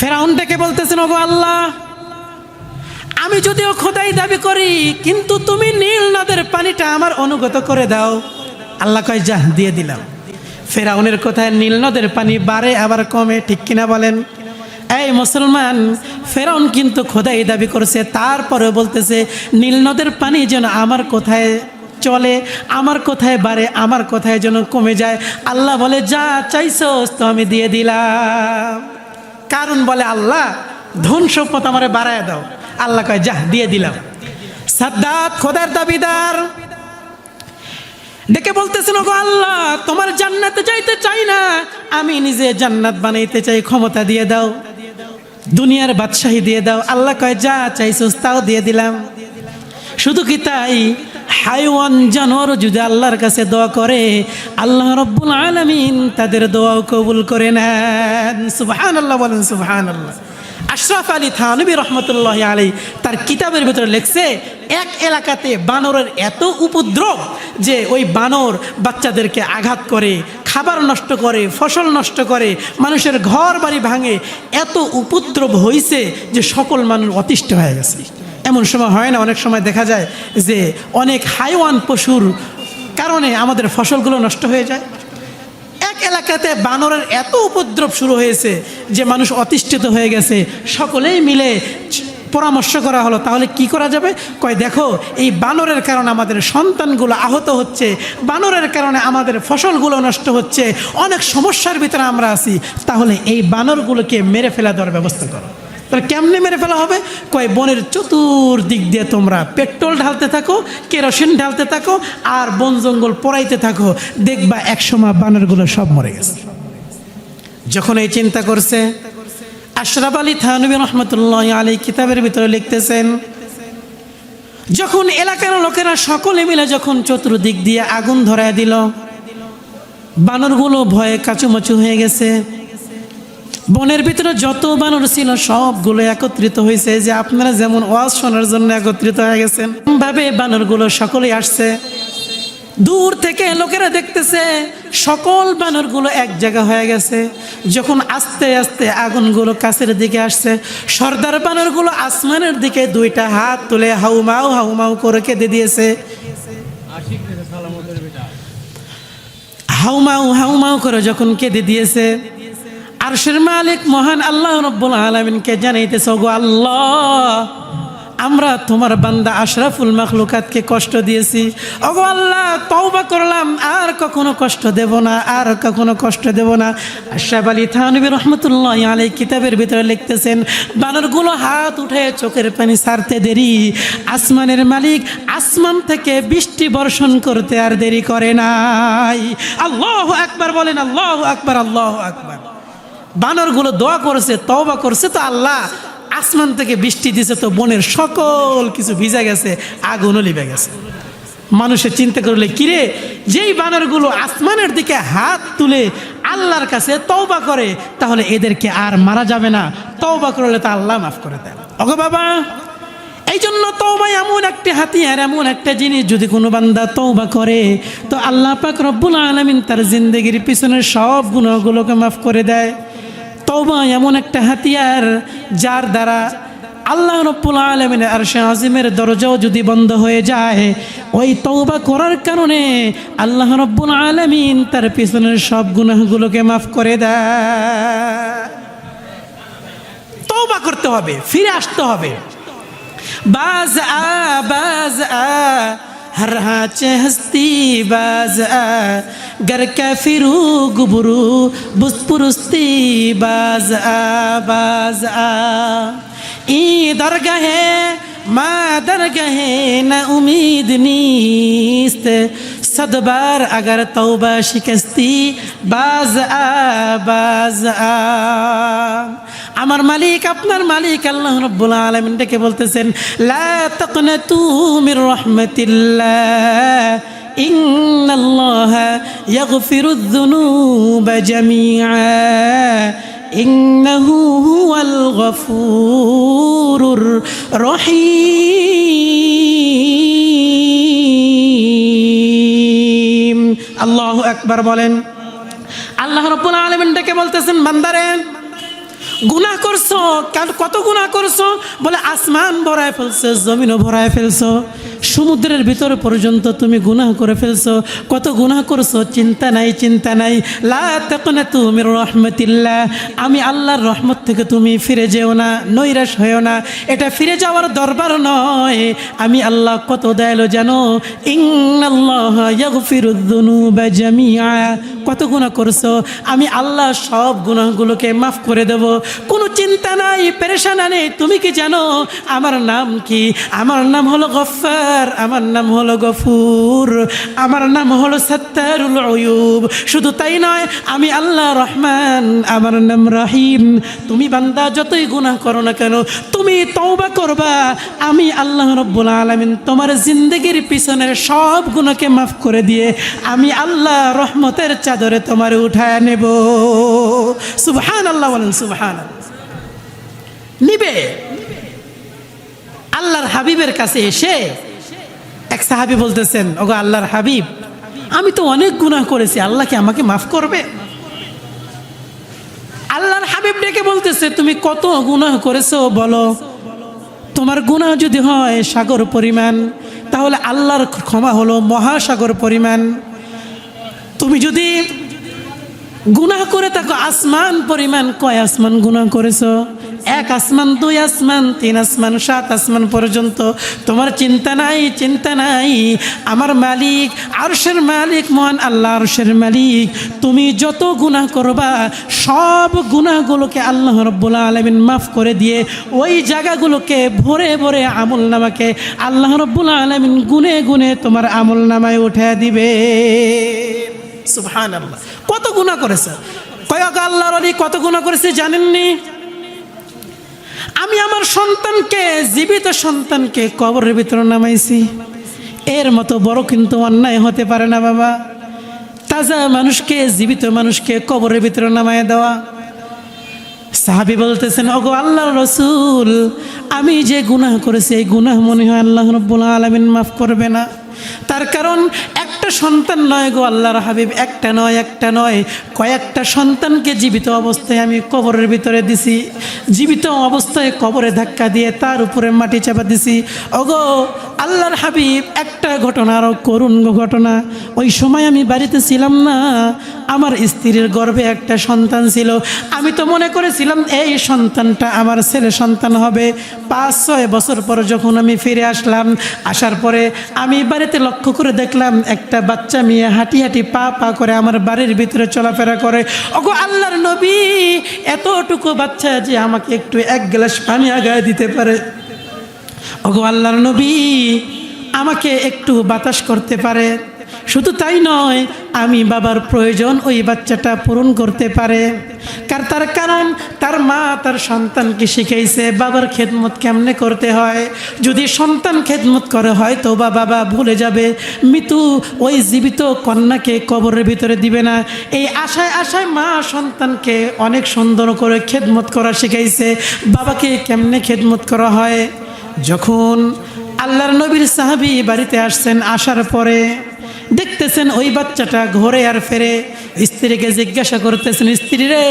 ফেরাউন ডেকে বলতেছেন, ওগো আল্লাহ, আমি যদিও খোদাই দাবি করি, কিন্তু তুমি নীল নদের পানিটা আমার অনুগত করে দাও। আল্লাহ কয় যা দিয়ে দিলাম। ফেরাউনের কোথায় নীল নদের পানি বাড়ে, আবার কমে, ঠিক কিনা বলেন? এই মুসলমান, ফেরাউন কিন্তু খোদাই দাবি করছে, তারপরে বলতেছে, নীল নদের পানি যেন আমার কোথায় চলে, আমার কোথায় বাড়ে, আমার কোথায় যেন কমে যায়। আল্লাহ বলে, যা চাইছস তো আমি দিয়ে দিলাম। কারণ বলে আল্লাহ, ধন সম্পদ আমারে বাড়ায় দাও। আল্লাহ কয় যা দিয়ে দিলাম। সাদ্দাত খোদার দাবিদার। ডেকে বলতেছেন, ওগো আল্লাহ, তোমার জান্নাতে যাইতে চাই না। আমি নিজে জান্নাত বানাইতে চাই, ক্ষমতা দিয়ে দাও। দুনিয়ার বাদশাহী দিয়ে দাও। আল্লাহ কয়, যা চাইছস তাও দিয়ে দিলাম। শুধু কি তাই? হাইওয়ান জানোয়ার যদি আল্লাহর কাছে দোয়া করে, আল্লাহ রব্বুল আলমিন তাদের দোয়াও কবুল করে নেন। সুবহান আল্লাহ বলেন সুবহান আল্লাহ আশরাফ আলী থানবী রহমতুল্লাহ আলী তার কিতাবের ভিতরে লেখছে, এক এলাকাতে বানরের এত উপদ্রব যে ওই বানর বাচ্চাদেরকে আঘাত করে, খাবার নষ্ট করে, ফসল নষ্ট করে, মানুষের ঘর বাড়ি ভাঙে, এত উপদ্রব হয়েছে যে সকল মানুষ অতিষ্ঠ হয়ে গেছে। এমন সময় হয় না, অনেক সময় দেখা যায় যে অনেক হাইওয়ান পশুর কারণে আমাদের ফসলগুলো নষ্ট হয়ে যায়। এক এলাকাতে বানরের এত উপদ্রব শুরু হয়েছে যে মানুষ অতিষ্ঠিত হয়ে গেছে। সকলেই মিলে পরামর্শ করা হলো, তাহলে কি করা যাবে? কয়, দেখো, এই বানরের কারণে আমাদের সন্তানগুলো আহত হচ্ছে, বানরের কারণে আমাদের ফসলগুলো নষ্ট হচ্ছে, অনেক সমস্যার ভিতরে আমরা আছি। তাহলে এই বানরগুলোকে মেরে ফেলা দেওয়ার ব্যবস্থা করো। তাহলে কেমনে মেরে ফেলা হবে? কয়, বনের চতুর্দিক দিয়ে তোমরা পেট্রোল ঢালতে থাকো, কেরোসিন ঢালতে থাকো, আর বন জঙ্গল পড়াইতে থাকো, দেখবা একসময় বানরগুলো সব মরে গেছে। যখন এই চিন্তা করছে, আশরাফ আলী থানবী রহমতুল্লাহ আলী কিতাবের ভিতরে লিখতেছেন, যখন এলাকার লোকেরা সকলে মিলে যখন চতুর্দিক দিয়ে আগুন ধরায় দিল, বানরগুলো ভয়ে কাচুমাচু হয়ে গেছে। বনের ভিতরে যত বানর ছিল, সবগুলো একত্রিত হয়েছে যে আপনারা যেমন ওয়াজ শোনার জন্য একত্রিত হয়ে গেছেন ভাবে বানরগুলো সকলেই আসছে। দূর থেকে লোকেরা দেখতেছে সকল বানরগুলো এক জায়গা হয়ে গেছে। যখন আস্তে আস্তে আগুনগুলো কাছের দিকে আসছে, সর্দার বানরগুলো আসমানের দিকে দুইটা হাত তুলে হাউমাউ হাউমাউ করে কেঁদে দিয়েছে। হাউমাউ হাউমাউ করে যখন কেঁদে দিয়েছে আরশের মালিক মহান আল্লাহ রব্বুল আলমিনকে জানাইতেছে গো আল্লাহ, আমরা তোমার বান্দা আশরাফুল মাখলুকাতকে কষ্ট দিয়েছি। ওগো আল্লাহ, তওবা করলাম, আর কখনো কষ্ট দেব না, আর কখনো কষ্ট দেব না। আশরাফ আলী থানবী রহমতুল্লাহ আলী কিতাবের ভিতরে লিখতেছেন, বানরগুলো হাত উঠে চোখের পানি সারতে দেরি। আসমানের মালিক আসমান থেকে বৃষ্টি বর্ষণ করতে আর দেরি করে নাই। আল্লাহ আকবার বলেন, আল্লাহ আকবার আল্লাহ আকবার। বানরগুলো দোয়া করেছে, তওবা করছে, তো আল্লাহ আসমান থেকে বৃষ্টি দিছে, তো বনের সকল কিছু ভিজে গেছে, আগুনও লিবে গেছে। মানুষের চিন্তা করলে, কিরে, যেই বানরগুলো আসমানের দিকে হাত তুলে আল্লাহর কাছে তওবা করে, তাহলে এদেরকে আর মারা যাবে না। তওবা করলে তা আল্লাহ মাফ করে দেন। ওগো বাবা এই জন্য তৌবা এমন একটা হাতিয়ার, এমন একটা জিনিস, যদি কোনো বান্দা তৌবা করে, তো আল্লাহ পাক রব্বুল আলমিন তার জিন্দগির পিছনের সব গুণগুলোকে মাফ করে দেয়। তবা এমন একটা হাতিয়ার যার দ্বারা আল্লাহ রব্বুল আলমিনের আরশে আজিমের দরজাও যদি বন্ধ হয়ে যায়, ওই তৌবা করার কারণে আল্লাহ রব্বুল আলমিন তার পিছনের সব গুনাহগুলোকে মাফ করে দেয়। তৌবা করতে হবে, ফিরে আসতে হবে। বাজ আ বাজ আ, হর হাচে হস্তি বাজ আ گر کافرو گبرو بست پرستی باز آ باز آ ای درگاہ ما درگاہ نہ امید نیست صد بار اگر توبہ شکستی باز آ باز آ আমার মালিক আপনার মালিক আল্লাহ রব্বুল আলমিন ডেকে বলতেছেন লা তকনা তুমির রহমতিল্লাহ ইন্নাল্লাহ ইয়াগফিরু যুনুবা জামিআ, ইন্নাহু হুয়াল গফুরুর রহিম। আল্লাহু আকবার বলেন। আল্লাহ রব্বুল আলমিন ডেকে বলতেছেন, বান্দারে গুনাহ করছ? কত গুনাহ করছ? বলে, আসমান ভরায় ফেলছো, জমিনও ভরায় ফেলছো। সমুদ্রের ভিতর পর্যন্ত তুমি গুনাহ করে ফেলছো। কত গুনাহ করছ? চিন্তা নাই চিন্তা নাই। লা তাকুনা তুমি রহমতিল্লাহ। আমি আল্লাহর রহমত থেকে তুমি ফিরে যেও না, নৈরাশ হয়েও না। এটা ফিরে যাওয়ার দরবার নয়। আমি আল্লাহ কত দয়ালু জানো? জামিআ। কত গুনাহ করছ? আমি আল্লাহ সব গুনাহগুলোকে মাফ করে দেব। কোনো চিন্তা নাই, পেরেশানা নেই। তুমি কি জানো, আমার নাম কি? আমার নাম হলো গফার আমার নাম হলো গফুর, আমার নাম হলো সত্তারুল অয়ুব শুধু তাই নয়, আমি আল্লাহ রহমান, আমার নাম রহিম। তুমি বান্দা, যতই গুনাহ করো না কেন, তুমি তওবা করবা। আমি আল্লাহ রব্বুল আলামিন তোমার জিন্দগির পিছনের সব গুণকে মাফ করে দিয়ে আমি আল্লাহ রহমতের চাদরে তোমার উঠায় নেব। সুবহান আল্লাহ বলেন সুবহান নিবে। আল্লাহর হাবিবের কাছে এসে এক সাহাবি বলতেছেন, ওগো আল্লাহর হাবিব, আমি তো অনেক গুনাহ করেছি, আল্লাহ কি আমাকে মাফ করবে? আল্লাহর হাবিব ডেকে বলতেছে, তুমি কত গুনাহ করেছ বলো। তোমার গুনাহ যদি হয় সাগর পরিমাণ, তাহলে আল্লাহর ক্ষমা হলো মহাসাগর পরিমাণ। তুমি যদি গুনাহ করে থাকো, আসমান পরিমাণ কয় আসমান গুনাহ করেছ? এক আসমান, দুই আসমান, তিন আসমান, সাত আসমান পর্যন্ত। তোমার চিন্তা নাই চিন্তা নাই। আমার মালিক, আরশের মালিক, মহান আল্লাহ আরশের মালিক। তুমি যত গুনাহ করবা, সব গুনাহগুলোকে আল্লাহ রব্বুল আলমিন মাফ করে দিয়ে ওই জায়গাগুলোকে ভরে ভরে আমল নামাকে আল্লাহ রব্বুল আলমিন গুনে গুনে তোমার আমল নামায় উঠে দিবে। সুবহান আল্লাহ কত গুণা করেছে? কয়েক আল্লাহর আলী কত গুণা করেছে জানেননি? আমি আমার সন্তানকে, জীবিত সন্তানকে কবরের ভিতরে নামাইছি। এর মতো বড় কিন্তু অন্যায় হতে পারে না, বাবা। তাজা মানুষকে, জীবিত মানুষকে কবরের ভিতরে নামায় দেওয়া। সাহাবি বলতেছেন, ওগো আল্লাহ রসুল, আমি যে গুনাহ করেছি, এই গুনাহ মনে হয় আল্লাহ রব্বুল আলমিন মাফ করবে না। তার কারণ একটা সন্তান নয় গো আল্লাহর হাবিব, একটা নয় একটা নয়। কয়েকটা সন্তানকে জীবিত অবস্থায় আমি কবরের ভিতরে দিছি। জীবিত অবস্থায় কবরে ধাক্কা দিয়ে তার উপরে মাটি চাপা দিছি। ওগো আল্লাহর হাবিব, একটা ঘটনা আরও করুণ ঘটনা। ওই সময় আমি বাড়িতে ছিলাম না। আমার স্ত্রীর গর্ভে একটা সন্তান ছিল। আমি তো মনে করেছিলাম এই সন্তানটা আমার ছেলে সন্তান হবে। পাঁচ, ছয় বছর পর যখন আমি ফিরে আসলাম, আসার পরে আমি বাড়িতে লক্ষ্য করে দেখলাম একটা বাচ্চা মেয়ে হাঁটি হাঁটি পা পা করে আমার বাড়ির ভিতরে চলাফেরা করে। ওগো আল্লাহর নবী, এতটুকু বাচ্চা যে আমাকে একটু এক গ্লাস পানি আগায় দিতে পারে। ওগো আল্লাহর নবী, আমাকে একটু বাতাস করতে পারে। শুধু তাই নয়, আমি বাবার প্রয়োজন ওই বাচ্চাটা পূরণ করতে পারে। কার তার কারণ? তার মা তার সন্তানকে শিখাইছে, বাবার খেদমত কেমনে করতে হয়? যদি সন্তান খেদমত করে হয় তো বা বাবা ভুলে যাবে। মৃত্যু ওই জীবিত কন্যাকে কবরের ভিতরে দিবে না। এই আশায় আশায় মা সন্তানকে অনেক সুন্দর করে খেদমত করা শিখাইছে। বাবাকে কেমনে খেদমত করা হয়? যখন আল্লাহর নবীর সাহাবি বাড়িতে আসছেন, আসার পরে দেখতেছেন ওই বাচ্চাটা ঘরে আর ফেরে। স্ত্রীকে জিজ্ঞাসা করতেছেন স্ত্রী রে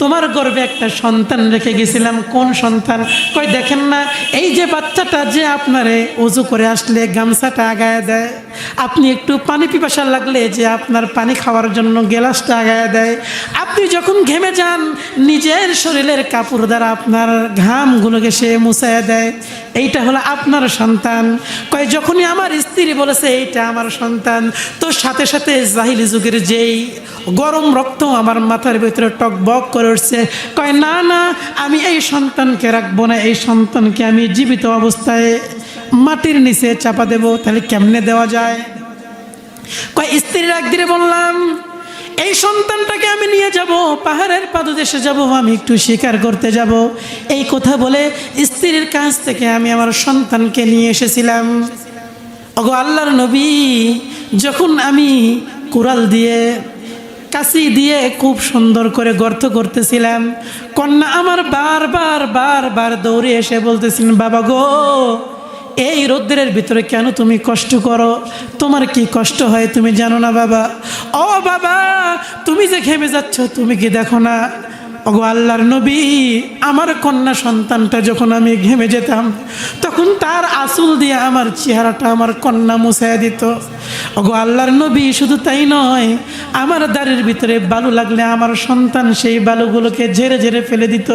তোমার গর্বে একটা সন্তান রেখে গেছিলাম। কোন সন্তান? কই, দেখেন না, এই যে বাচ্চাটা যে আপনারে উজু করে আসলে গামছাটা আগায় দেয়, আপনি একটু পানি পিপাসা লাগলে যে আপনার পানি খাওয়ার জন্য গেলাসটা আগায় দেয়। আপনি যখন ঘেমে যান, নিজের শরীরের কাপড় দ্বারা আপনার ঘামগুলোকে সে মুছায় দেয়। এইটা হলো আপনার সন্তান। কয় যখনই আমার স্ত্রী বলেছে, এইটা আমার সন্তান, তো সাথে সাথে জাহিলি যুগের যেই গরম রক্ত আমার মাথার ভিতরে টকবক করে উঠছে কয়, না না, আমি এই সন্তানকে রাখব না, এই সন্তানকে আমি জীবিত অবস্থায় মাটির নিচে চাপা দেব, তাহলে কেমনে দেওয়া যায়? কয়, স্ত্রীর একদিনে বললাম, এই সন্তানটাকে আমি নিয়ে যাব, পাহাড়ের পাদদেশে যাব, আমি একটু শিকার করতে যাব। এই কথা বলে স্ত্রীর কাছ থেকে আমি আমার সন্তানকে নিয়ে এসেছিলাম। ওগো আল্লাহর নবী, যখন আমি কুড়াল দিয়ে কাশি দিয়ে খুব সুন্দর করে গর্ত করতেছিলাম। কন্যা আমার বারবার বারবার দৌড়ে এসে বলতেছিলেন বাবা গো, এই রোদ্রের ভিতরে কেন তুমি কষ্ট করো? তোমার কি কষ্ট হয় তুমি জানো না বাবা? ও বাবা, তুমি যে ঘেমে যাচ্ছ, তুমি কি দেখো না? ওগো আল্লাহর নবী, আমার কন্যা সন্তানটা যখন আমি ঘেমে যেতাম, তখন তার আসুল দিয়ে আমার চেহারাটা আমার কন্যা মুছাইয়া দিত। ওগো আল্লাহর নবী, শুধু তাই নয়, আমার দাড়ির ভিতরে বালু লাগলে আমার সন্তান সেই বালুগুলোকে ঝেড়ে ঝেড়ে ফেলে দিত।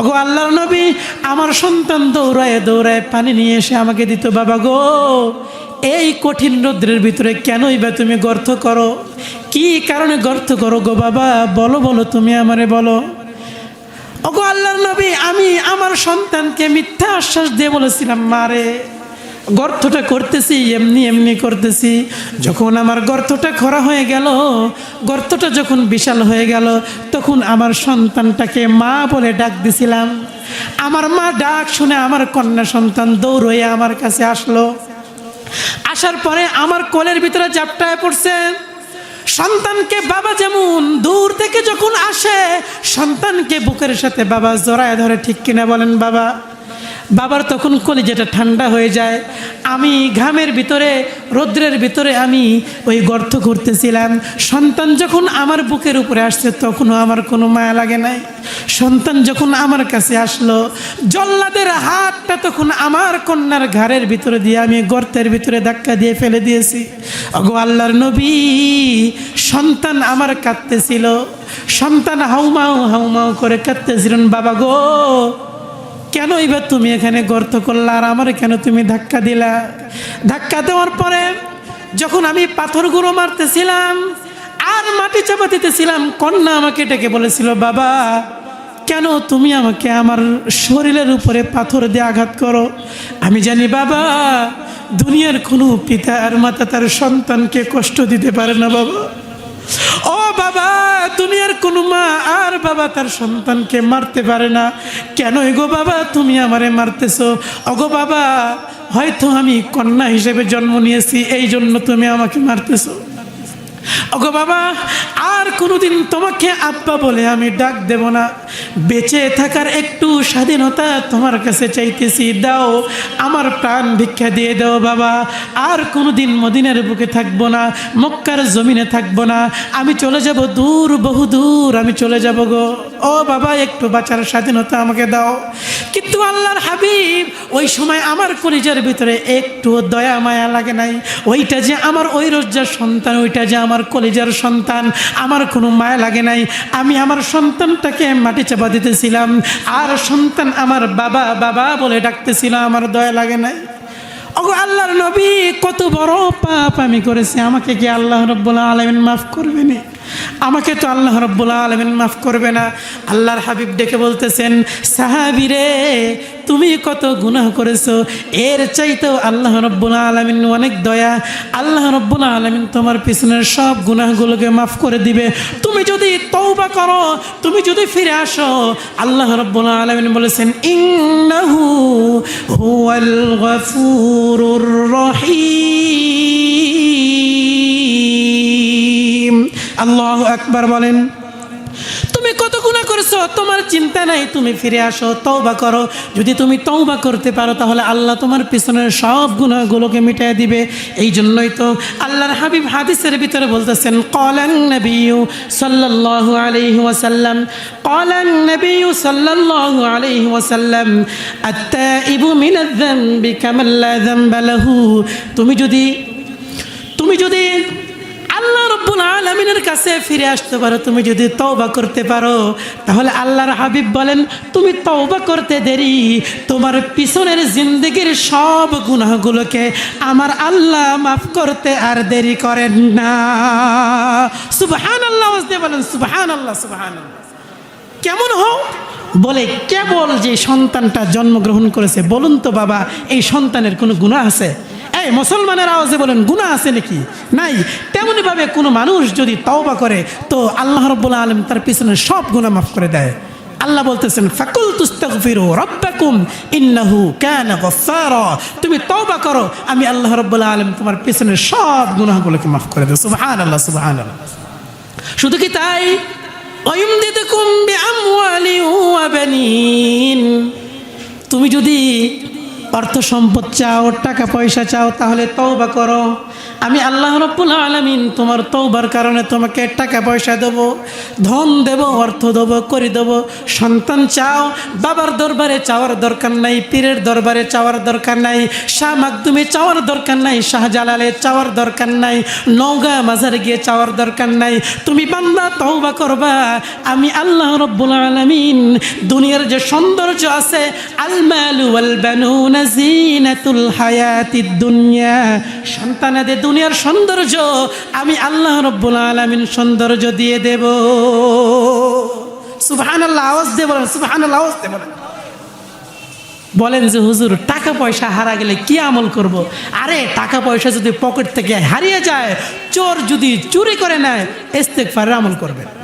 ওগো আল্লাহর নবী, আমার সন্তান দৌড়ায় দৌড়ায় পানি নিয়ে এসে আমাকে দিত, বাবা গো এই কঠিন রৌদ্রের ভিতরে কেনই বা তুমি গর্ত করো? কি কারণে গর্ত করো গো বাবা? বলো বলো তুমি আমারে বলো। ওগো আল্লাহর নবী, আমি আমার সন্তানকে মিথ্যা আশ্বাস দিয়ে বলেছিলাম মারে গর্তটা করতেছি, এমনি এমনি করতেছি। যখন আমার গর্তটা খরা হয়ে গেল, গর্তটা যখন বিশাল হয়ে গেল, তখন আমার সন্তানটাকে মা বলে ডাক দিছিলাম। আমার মা ডাক শুনে আমার কন্যা সন্তান দৌড়য়ে আমার কাছে আসলো। আসার পরে আমার কোলের ভিতরে জাপটায় পড়ছে, সন্তানকে বাবা যেমন দূর থেকে যখন আসে, সন্তানকে বুকের সাথে বাবা জড়ায় ধরে, ঠিক কিনা বলেন বাবা? বাবার তখন কলিজাটা ঠান্ডা হয়ে যায়। আমি ঘামের ভিতরে, রৌদ্রের ভিতরে আমি ওই গর্ত করতেছিলাম। সন্তান যখন আমার বুকের উপরে আসছে, তখনও আমার কোনো মায়া লাগে নাই। সন্তান যখন আমার কাছে আসলো, জল্লাদের হাতটা তখন আমার কন্যার ঘাড়ের ভিতরে দিয়ে আমি গর্তের ভিতরে ধাক্কা দিয়ে ফেলে দিয়েছি। অগো আল্লাহর নবী, সন্তান আমার কাঁদতেছিল। সন্তান হাউমাউ হাউমাউ করে কাঁদতেছিলেন, বাবা গো কেন এবার তুমি এখানে গর্ত করলা? আর আমার কেন তুমি ধাক্কা দিলা? ধাক্কা দেওয়ার পরে যখন আমি পাথরগুলো মারতেছিলাম, আর মাটি চাপা দিতেছিলাম, কন্যা আমাকে ডেকে বলেছিল, বাবা, কেন তুমি আমাকে আমার শরীরের উপরে পাথর দিয়ে আঘাত করো? আমি জানি, বাবা, দুনিয়ার কোনো পিতা আর মাতা তার সন্তানকে কষ্ট দিতে পারে না, বাবা। ও বাবা দুনিয়ার কোনো মা আর বাবা তার সন্তানকে মারতে পারে না। কেন গো বাবা তুমি আমারে মারতেছো? অগো বাবা, হয়তো আমি কন্যা হিসেবে জন্ম নিয়েছি, এই জন্য তুমি আমাকে মারতেছো। অগো বাবা, আর কোনোদিন তোমাকে আব্বা বলে আমি ডাক দেব না। বেঁচে থাকার একটু স্বাধীনতা তোমার কাছে চাইতেছি। দাও, আমার প্রাণ ভিক্ষা দিয়ে দাও বাবা। আর কোনোদিন মদিনের বুকে থাকব না, মক্কার জমিনে থাকব না। আমি চলে যাব দূর, বহু দূর আমি চলে যাব গো। ও বাবা, একটু বাঁচার স্বাধীনতা আমাকে দাও। কিন্তু আল্লাহর হাবিব, ওই সময় আমার কলিজার ভিতরে একটু দয়া, মায়া লাগে নাই। ওইটা যে আমার ওই রোজার সন্তান, ওইটা যে আমার কলিজার সন্তান, আমার কোনো মায়া লাগে নাই। আমি আমার সন্তানটাকে মাটি চাপা দিতেছিলাম। আর সন্তান আমার বাবা বাবা বলে ডাকতেছিল, আমার দয়া লাগে নাই। ওগো আল্লাহর নবী কত বড় পাপ আমি করেছি, আমাকে কি আল্লাহ রব্বুল্লাহ আলমিন মাফ করবেনি আমাকে তো আল্লাহ রব্বুল্লাহ আলমিন মাফ করবে না। আল্লাহর হাবিব ডেকে বলতেছেন সাহাবিরে তুমি কত গুনাহ করেছ। এর চাইতেও আল্লাহ রব্বুল্লাহ আলমিন অনেক দয়া। আল্লাহ রব্বুল্লাহ আলমিন তোমার পিছনের সব গুনাহগুলোকে মাফ করে দিবে। তুমি যদি তৌবা করো, তুমি যদি ফিরে আসো, আল্লাহ রব্বুল্লাহ আলমিন বলেছেন, ইন্নাহু হুয়াল গফুরুর রহিম। আল্লাহ একবার বলেন, তুমি কত গুণা করেছ? তোমার চিন্তা নাই, তুমি ফিরে আসো তৌবা করো। যদি তুমি তৌবা করতে পারো, তাহলে আল্লাহ তোমার পিছনের সব গুণাগুলোকে মিটাই দিবে। এই জন্যই তো আল্লাহর হাবিব হাদিসের ভিতরে বলতেছেন কলান নবিউ সাল্লাল্লাহু আলাইহি ওয়াসাল্লাম কলান নবিউ সাল্লাল্লাহু আলাইহি ওয়াসাল্লাম, আত্তাইবু মিনাল যামবি তুমি যদি তুমি যদি আল্লাহ রব্বুল আলমিনের কাছে ফিরে আসতে পারো, তুমি যদি তওবা করতে পারো, তাহলে আল্লাহর হাবিব বলেন, তুমি তওবা করতে দেরি, তোমার পিছনের জিন্দগির সব গুনাহগুলোকে আমার আল্লাহ মাফ করতে আর দেরি করেন না। সুবহান আল্লাহ বলেন সুবহান আল্লাহ সুবহান কেমন হোক বলে, কেবল যে সন্তানটা জন্মগ্রহণ করেছে, বলুন তো বাবা, এই সন্তানের কোনো গুণা আছে? এই মুসলমানের আওয়াজে বলেন গুণা আছে নাকি? নাই। তেমনিভাবে কোনো মানুষ যদি তওবা করে, তো আল্লাহ রব্বুল্লা আলম তার পিছনে সব গুণা মাফ করে দেয়। আল্লাহ বলতেছেন ফাকুল তুস্তাগফিরু রাব্বাকুম ইন্নাহু কানা গফফারা। তুমি তওবা করো, আমি আল্লাহ রাব্বুল আলামিন তোমার পিছনের সব গুনাহগুলোকে মাফ করে দেব। সুবহানাল্লাহ সুবহানাল্লাহ। শুধু কি তাই? ওয়ুমদিদকুম বিআমওয়ালি ওয়া বানিন। তুমি যদি অর্থ সম্পদ চাও, টাকা পয়সা চাও, তাহলে তওবা করো। আমি আল্লাহ রব্বুল আলমিন তোমার তওবার কারণে তোমাকে টাকা পয়সা দেব, ধন দেব, অর্থ দেব, করে দেব। সন্তান চাও, বাবার দরবারে চাওয়ার দরকার নাই, পীরের দরবারে চাওয়ার দরকার নাই, শাহ মাকদুমে চাওয়ার দরকার নাই, শাহজালালে চাওয়ার দরকার নাই, নওগাঁ মাজারে গিয়ে চাওয়ার দরকার নাই। তুমি বান্দা, তওবা করবা। আমি আল্লাহ রব্বুল আলামিন দুনিয়ার যে সৌন্দর্য আছে আল মালু ওয়াল বানুনা সন্তানাদের দুনিয়ার সৌন্দর্য আমি আল্লাহ রব্বুল সৌন্দর্য দিয়ে দেব। বলেন বলেন। যে, হুজুর, টাকা পয়সা হারা গেলে কি আমল করব। আরে, টাকা পয়সা যদি পকেট থেকে হারিয়ে যায়, চোর যদি চুরি করে নেয় ইস্তেকফারের আমল করবেন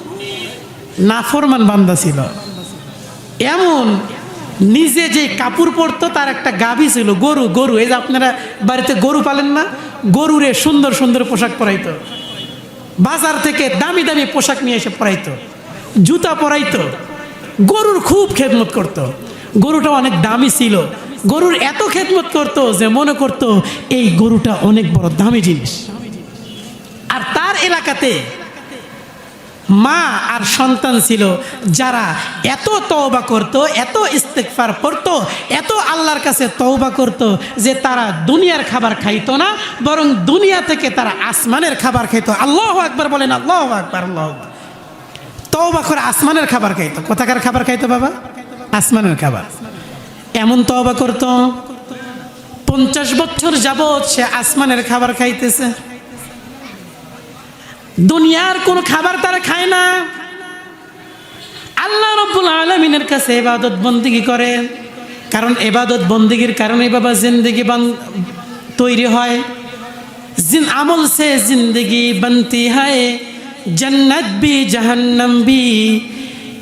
নাফরমান বান্দা ছিল। এমন নিজে যে কাপড় পরতো, তার একটা গাভী ছিল, গরু গরু। এই যে আপনারা বাড়িতে গরু পালেন না, গরুরে সুন্দর সুন্দর পোশাক পরাইতো। বাজার থেকে দামি দামি পোশাক নিয়ে এসে পরাইতো। জুতা পরাইতো। গরুর খুব খেদমত করত। গরুটা অনেক দামি ছিল। গরুর এত খেদমত করত যে মনে করত, এই গরুটা অনেক বড় দামি জিনিস। আর তার এলাকাতে মা আর সন্তান ছিল, যারা এত তওবা করত, এত ইস্তেকফার করত এত আল্লাহর কাছে তওবা করত যে তারা দুনিয়ার খাবার খাইত না, বরং দুনিয়া থেকে তারা আসমানের খাবার খাইতো। আল্লাহ আকবার বলেন, আল্লাহ আকবার, আল্লাহ। তওবা করে আসমানের খাবার খাইতো। কোথাকার খাবার খাইতো বাবা? আসমানের খাবার। এমন তওবা করতো, পঞ্চাশ বছর যাবৎ সে আসমানের খাবার খাইতেছে। দুনিয়ার কোন খাবার তারা খায় না। আল্লাহ রব্বুল আলমিনের কাছে এবাদত বন্দিগি করে। কারণ এবাদত বন্দিগির কারণে বাবা জিন্দগি তৈরি হয়। জিন আমল সে জিন্দগি বন্তি হয়। জন্নত বি, জাহান্নম বি।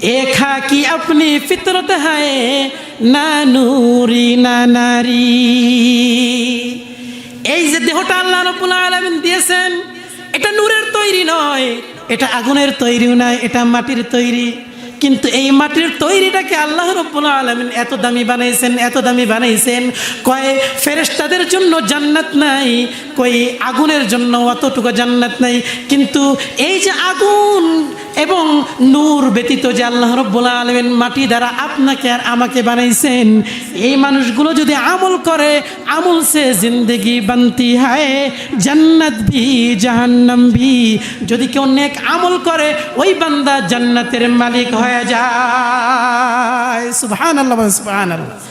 এ খাকি আপনি ফিতরত হয়? না নুরি, না নারী। এই যে দেহটা আল্লাহ রব্বুল আলমিন দিয়েছেন এটা নূরের তৈরি নয়। এটা আগুনের তৈরিও নয় এটা মাটির তৈরি। কিন্তু এই মাটির তৈরিটাকে আল্লাহ রব্বুল আলমিন এত দামি বানাইছেন, এত দামি বানাইছেন। কয় ফেরেস্তাদের জন্য জান্নাত নাই কই আগুনের জন্য অতটুকু জান্নাত নাই। কিন্তু এই যে আগুন এবং নূর ব্যতীত যে আল্লাহ রব্বুল আলমিন মাটি দ্বারা আপনাকে আর আমাকে বানাইছেন, এই মানুষগুলো যদি আমল করে, আমল সে জিন্দগি বানতি হায়, জান্নাত ভি, জাহান্নাম ভি। যদি কেউ নেক আমল করে, ওই বান্দা জান্নাতের মালিক হয়ে যায়। সুবহানাল্লাহ সুবহানাল্লাহ।